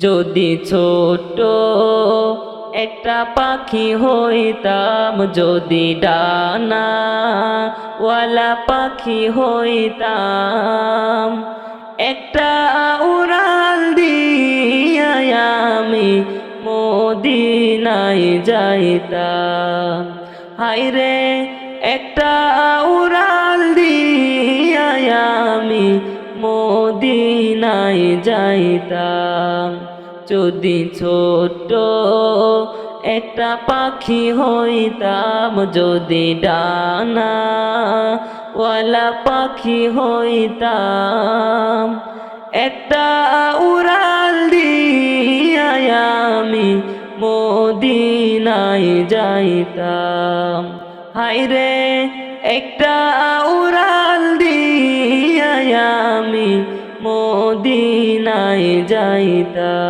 যদি ছোট একটা পাখি হইতাম, যদি ডানা ওয়ালা পাখি হইতাম, একটা উড়াল দিয়া আমি মদিনায় যাইতাম। হাইরে একটা উড়াল দিয়া আমি মদিনায় যাইতাম। যদি ছোট একটা পাখি হইতাম, যদি ডানা পাখি হইতাম, একটা উড়াল দিয়া আমি মদিনায় যাইতাম। হাইরে একটা উড়াল দিয়া আমি যাইতাম।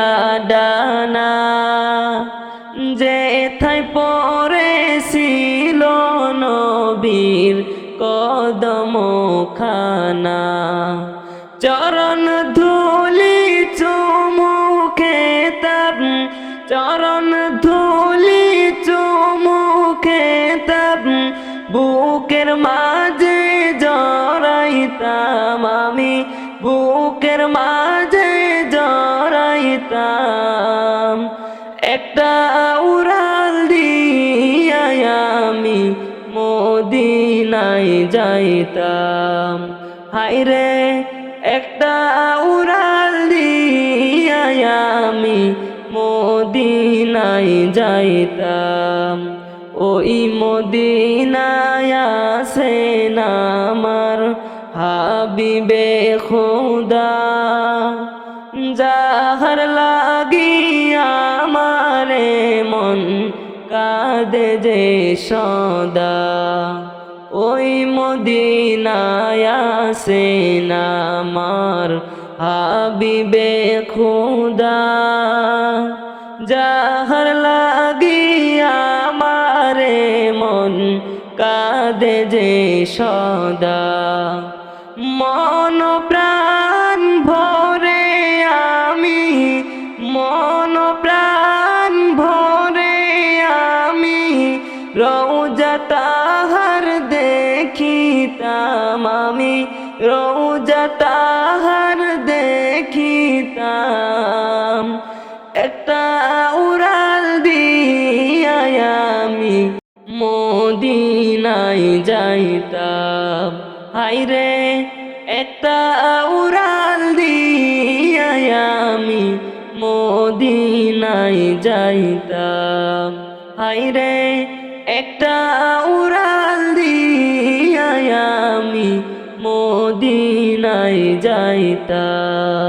যেথায় পড়েছিল নবীর কদম খানা চরণ ধুলি চুমুখে তব চরণ ধুলি চুমুখে তব বুকের মাঝে জড়াইতাম আমি, বুকের মাঝে জড়াইতাম। একটা যাইতাম। হাইরে একটা উড়াল দিয়া আমি যাইতাম। ওই মদিনায় আসে আমার হাবিবে খুদা। যাহার লাগি আমারে মন কাঁদে যে সদা। ওই মদিনায় আসে আমার হাবিবে খুদা। যাহার লাগি আমারে মন কাঁদে যে সদা। মন প্রাণ ভরে আমি, মন প্রাণ ভরে আমি রৌজা তাহার দেখিতাম আমি, রৌজা তাহার দেখিতাম। একটা উড়াল দিয়া আমি মদিনায় যাইতাম। হাইরে একটা উড়াল দিয়া আমি মদিনায় যাইতাম। হাইরে একটা দিয়া আমি মদিনায় যাইতাম